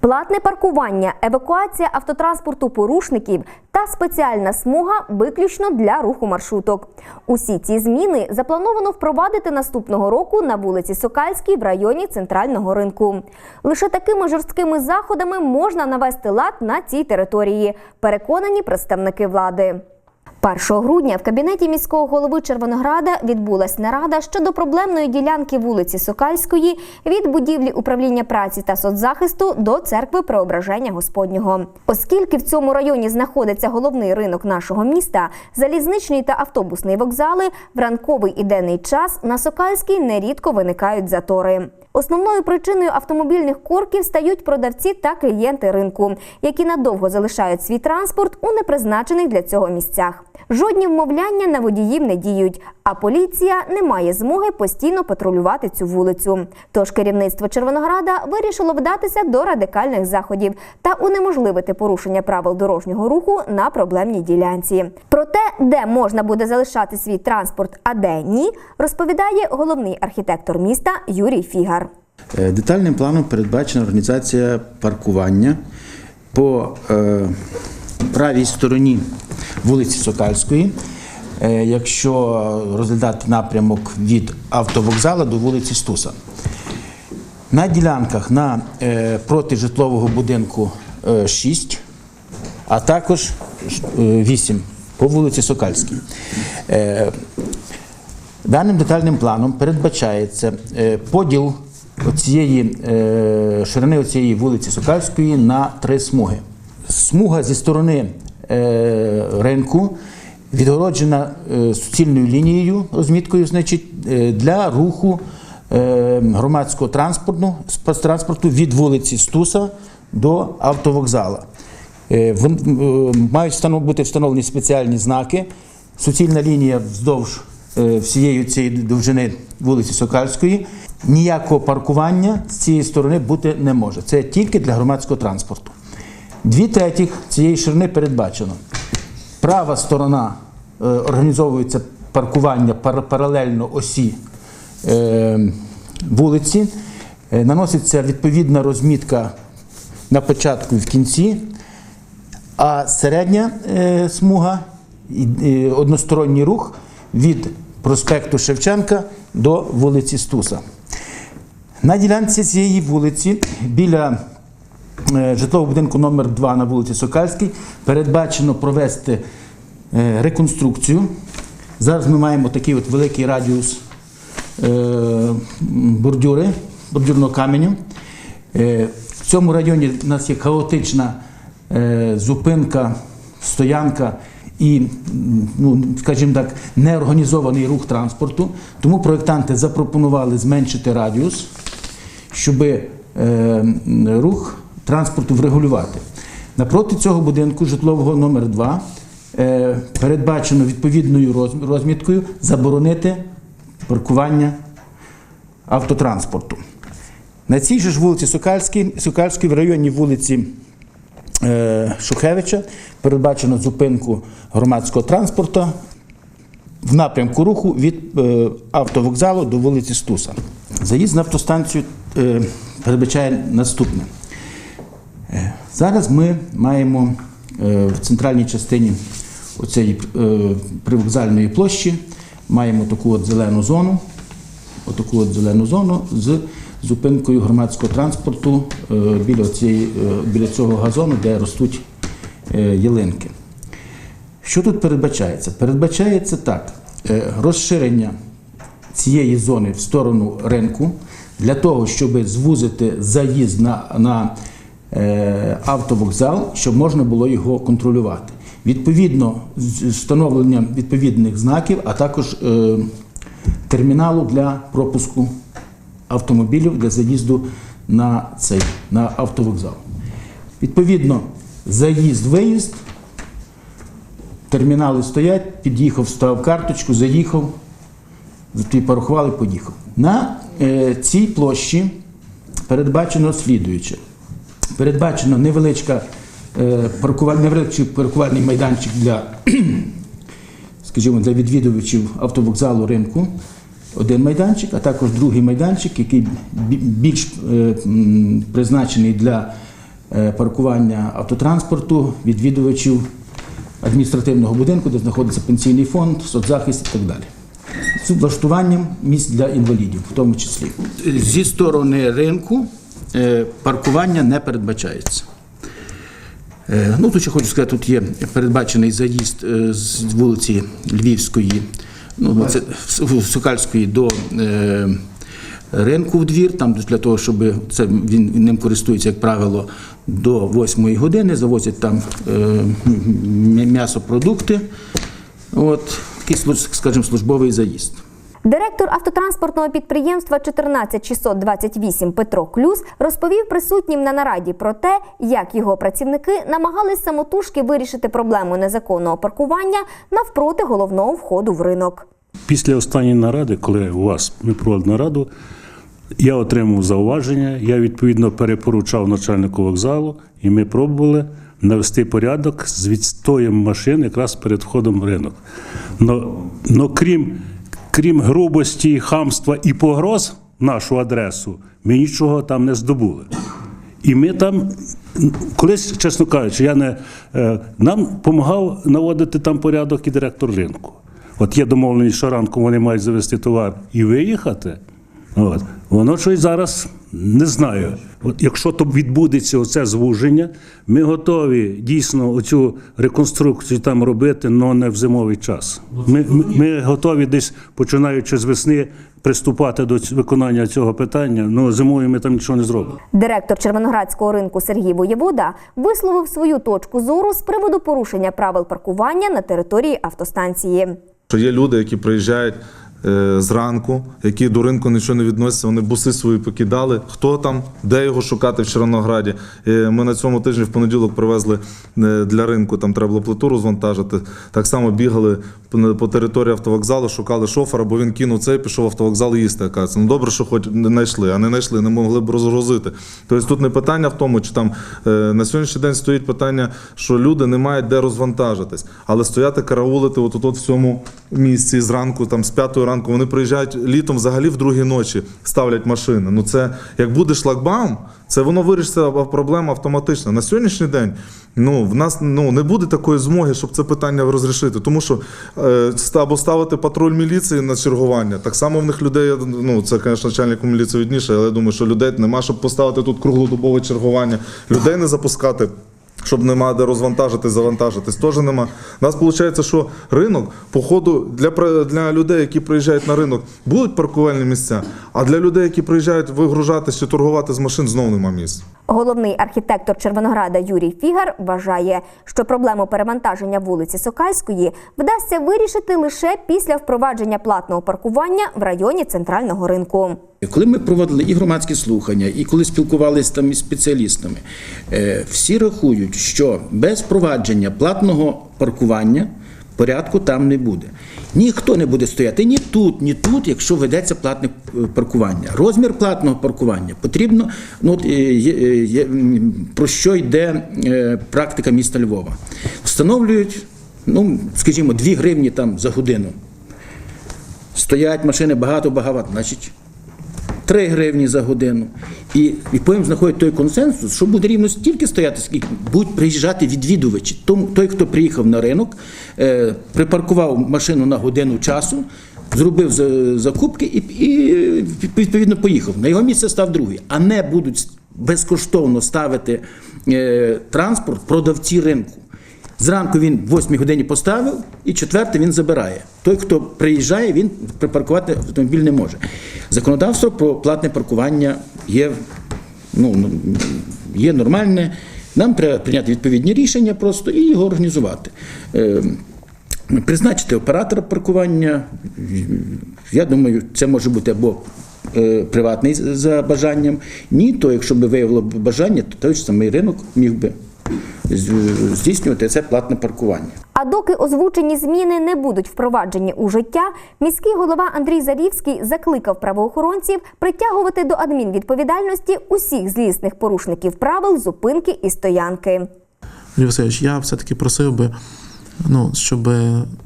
Платне паркування, евакуація автотранспорту порушників та спеціальна смуга виключно для руху маршруток. Усі ці зміни заплановано впровадити наступного року на вулиці Сокальській в районі центрального ринку. Лише такими жорсткими заходами можна навести лад на цій території, переконані представники влади. 1 грудня в кабінеті міського голови Червонограда відбулась нарада щодо проблемної ділянки вулиці Сокальської від будівлі управління праці та соцзахисту до церкви Преображення Господнього. Оскільки в цьому районі знаходиться головний ринок нашого міста, залізничний та автобусний вокзали, в ранковий і денний час на Сокальській нерідко виникають затори. Основною причиною автомобільних корків стають продавці та клієнти ринку, які надовго залишають свій транспорт у непризначених для цього місцях. Жодні вмовляння на водіїв не діють, а поліція не має змоги постійно патрулювати цю вулицю. Тож керівництво Червонограда вирішило вдатися до радикальних заходів та унеможливити порушення правил дорожнього руху на проблемній ділянці. Про те, де можна буде залишати свій транспорт, а де ні, розповідає головний архітектор міста Юрій Фігар. Е, Детальним планом передбачена організація паркування по е, правій стороні вулиці Сокальської, якщо розглядати напрямок від автовокзала до вулиці Стуса. На ділянках на е, проти житлового будинку е, 6, а також е, 8 по вулиці Сокальській. Е, Даним детальним планом передбачається е, поділ оцієї, е, ширини цієї вулиці Сокальської на три смуги. Смуга зі сторони е, ринку відгороджена е, суцільною лінією, розміткою, значить, е, для руху е, громадського транспорту, спецтранспорту від вулиці Стуса до автовокзала. Мають бути встановлені спеціальні знаки. Суцільна лінія вздовж всієї цієї довжини вулиці Сокальської. Ніякого паркування з цієї сторони бути не може. Це тільки для громадського транспорту. Дві третіх цієї ширини передбачено. Права сторона е, організовується паркування пар- паралельно осі е, вулиці. Е, Наноситься відповідна розмітка на початку і в кінці. А середня смуга і, односторонній рух від проспекту Шевченка до вулиці Стуса. На ділянці цієї вулиці біля житлового будинку номер 2 на вулиці Сокальській передбачено провести е, реконструкцію. Зараз ми маємо такий от великий радіус е, бордюри, бордюрного каменю. Е, В цьому районі в нас є хаотична е, зупинка, стоянка і, ну, скажімо так, неорганізований рух транспорту. Тому проєктанти запропонували зменшити радіус, щоб е, рух транспорту врегулювати. Напроти цього будинку житлового номер 2 е, передбачено відповідною розміткою заборонити паркування автотранспорту. На цій же ж вулиці Сокальській, Сокальській в районі вулиці е, Шухевича передбачено зупинку громадського транспорту в напрямку руху від е, автовокзалу до вулиці Стуса. Заїзд на автостанцію передбачає наступне. Зараз ми маємо е, в центральній частині оцієї е, привокзальної площі маємо таку от зелену зону, отаку от зелену зону з зупинкою громадського транспорту е, біля, цієї, біля цього газону, де ростуть ялинки. Що тут передбачається? Передбачається так: розширення цієї зони в сторону ринку для того, щоб звузити заїзд на, на автовокзал, щоб можна було його контролювати. Відповідно, встановлення відповідних знаків, а також е, терміналу для пропуску автомобілів для заїзду на цей на автовокзал. Відповідно, заїзд-виїзд, термінали стоять, під'їхав, став карточку, заїхав, порахували, поїхав. На е, цій площі передбачено слідуюче. Передбачено невеличка е, невеличкий паркувальний майданчик для, скажімо, для відвідувачів автовокзалу ринку. Один майданчик, а також другий майданчик, який більш е, призначений для е, паркування автотранспорту, відвідувачів адміністративного будинку, де знаходиться пенсійний фонд, соцзахист і так далі. З влаштуванням місць для інвалідів, в тому числі. Зі сторони ринку паркування не передбачається. Е, Ну, тут ще хочу сказати, тут є передбачений заїзд е, з вулиці Львівської, ну, це Сокальської до е, ринку в двір, там для того, щоб це він ним користується, як правило, до 8 години, завозять там е, м'ясопродукти. От такий, скажімо, службовий заїзд. Директор автотранспортного підприємства 14628 Петро Клюс розповів присутнім на нараді про те, як його працівники намагались самотужки вирішити проблему незаконного паркування навпроти головного входу в ринок. Після останньої наради, коли у вас ми проводили нараду, я отримав зауваження, я відповідно перепоручав начальнику вокзалу, і ми пробували навести порядок з відстоєм машин якраз перед входом в ринок. Но, но крім, крім грубості, хамства і погроз нашу адресу, ми нічого там не здобули. І ми там, колись, чесно кажучи, я не, е, нам допомагав наводити там порядок і директор ринку. От є домовленість, що ранку вони мають завести товар і виїхати. От. Воно щось зараз не знаю. От якщо то відбудеться оце звуження, ми готові дійсно оцю реконструкцію там робити, але не в зимовий час. Ми, ми, ми готові десь, починаючи з весни, приступати до виконання цього питання, але зимою ми там нічого не зробимо. Директор Червоноградського ринку Сергій Воєвода висловив свою точку зору з приводу порушення правил паркування на території автостанції. Що є люди, які приїжджають зранку, які до ринку нічого не відносяться, вони буси свої покидали. Хто там, де його шукати в Червонограді? Е, ми на цьому тижні в понеділок привезли е, для ринку, там треба було плиту розвантажити. Так само бігали по, території автовокзалу, шукали шофера, бо він кинув це і пішов автовокзал їсти. Оказується. Ну добре, що хоч не знайшли, а не знайшли, не могли б розгрузити. Тобто тут не питання в тому, чи там е, на сьогоднішній день стоїть питання, що люди не мають де розвантажитись, але стояти караулити от тут в цьому місці зранку, там з п'ятої ранку, вони приїжджають літом взагалі в другій ночі, ставлять машини. Ну це як буде шлагбаум, це воно вирішиться проблема автоматично. На сьогоднішній день ну в нас ну не буде такої змоги, щоб це питання розрішити, тому що е, або ставити патруль міліції на чергування. Так само в них людей, ну це, звісно, начальнику міліції видніше, але я думаю, що людей нема, щоб поставити тут круглодобове чергування, людей не запускати. Щоб нема де розвантажити, завантажитись, теж нема. У нас виходить, що ринок, по ходу для, для людей, які приїжджають на ринок, будуть паркувальні місця, а для людей, які приїжджають вигружатись чи торгувати з машин, знову нема місць. Головний архітектор Червонограда Юрій Фігар вважає, що проблему перевантаження вулиці Сокальської вдасться вирішити лише після впровадження платного паркування в районі центрального ринку. Коли ми проводили і громадські слухання, і коли спілкувалися там із спеціалістами, е, всі рахують, що без впровадження платного паркування порядку там не буде. Ніхто не буде стояти ні тут, ні тут, якщо ведеться платне е, паркування. Розмір платного паркування потрібно. Ну от, е, є- є, про що йде практика міста Львова? Встановлюють, ну скажімо, 2 гривні там за годину. Стоять машини багато-багато, значить 3 гривні за годину. І, потім знаходять той консенсус, що буде рівно стільки стояти, скільки будуть приїжджати відвідувачі. Тому той, хто приїхав на ринок, е, припаркував машину на годину часу, зробив за- закупки і, і відповідно поїхав. На його місце став другий. А не будуть безкоштовно ставити е, транспорт продавці ринку. Зранку він в 8 годині поставив, і четвертий він забирає. Той, хто приїжджає, він припаркувати автомобіль не може. Законодавство про платне паркування є, ну, ну, є нормальне. Нам треба прийняти відповідні рішення просто і його організувати. Е, Призначити оператора паркування. Я думаю, це може бути або е, приватний за бажанням. Ні, то якщо би виявило бажання, то той ж самий ринок міг би здійснювати це платне паркування. А доки озвучені зміни не будуть впроваджені у життя, міський голова Андрій Зарівський закликав правоохоронців притягувати до адмінвідповідальності усіх злісних порушників правил зупинки і стоянки. Юрій Васильович, я все-таки просив би, ну, щоб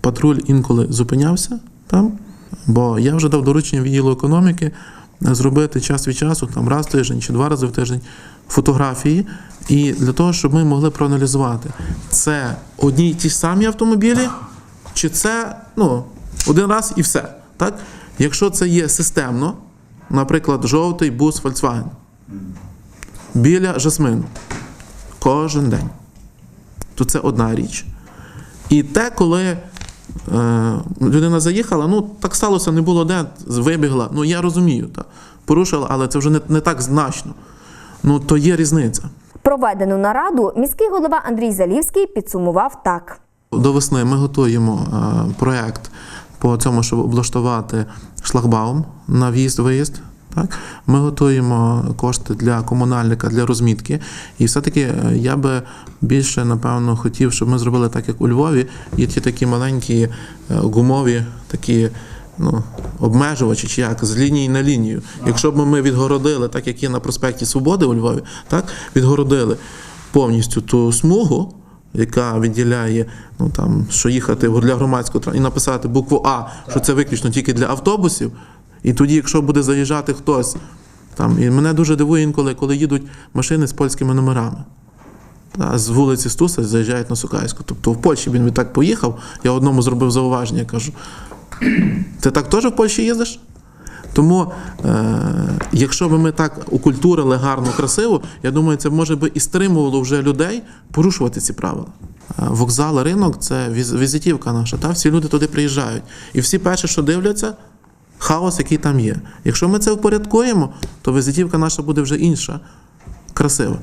патруль інколи зупинявся там, бо я вже дав доручення відділу економіки зробити час від часу, там раз в тиждень чи два рази в тиждень, фотографії, і для того, щоб ми могли проаналізувати, це одні й ті ж самі автомобілі, чи це ну, один раз і все. Так? Якщо це є системно, наприклад, жовтий бус Volkswagen біля жасмину кожен день, то це одна річ. І те, коли людина заїхала, ну так сталося, не було де, вибігла. Ну я розумію, так, порушила, але це вже не, не так значно. Ну то є різниця. Проведену нараду міський голова Андрій Залівський підсумував так. До весни ми готуємо е, проєкт по цьому, щоб облаштувати шлагбаум на в'їзд-виїзд. Так? Ми готуємо кошти для комунальника, для розмітки. І все-таки е, я би більше, напевно, хотів, щоб ми зробили так, як у Львові. Є ті такі маленькі е, гумові такі. Ну, обмежувачі чи як з лінії на лінію. Якщо б ми відгородили, так як є на проспекті Свободи у Львові, так відгородили повністю ту смугу, яка відділяє, ну там, що їхати для громадського і написати букву А, що це виключно тільки для автобусів. І тоді, якщо буде заїжджати хтось, там, і мене дуже дивує інколи, коли їдуть машини з польськими номерами. Та, з вулиці Стуса заїжджають на Сукайську. Тобто в Польщі він відтак поїхав, я одному зробив зауваження, кажу: ти так теж в Польщі їздиш? Тому, е, якщо б ми так окультурили гарно, красиво, я думаю, це може би і стримувало вже людей порушувати ці правила. Е, Вокзал, ринок це віз- візитівка наша. Та? Всі люди туди приїжджають. І всі перше, що дивляться, хаос, який там є. Якщо ми це впорядкуємо, то візитівка наша буде вже інша, красива.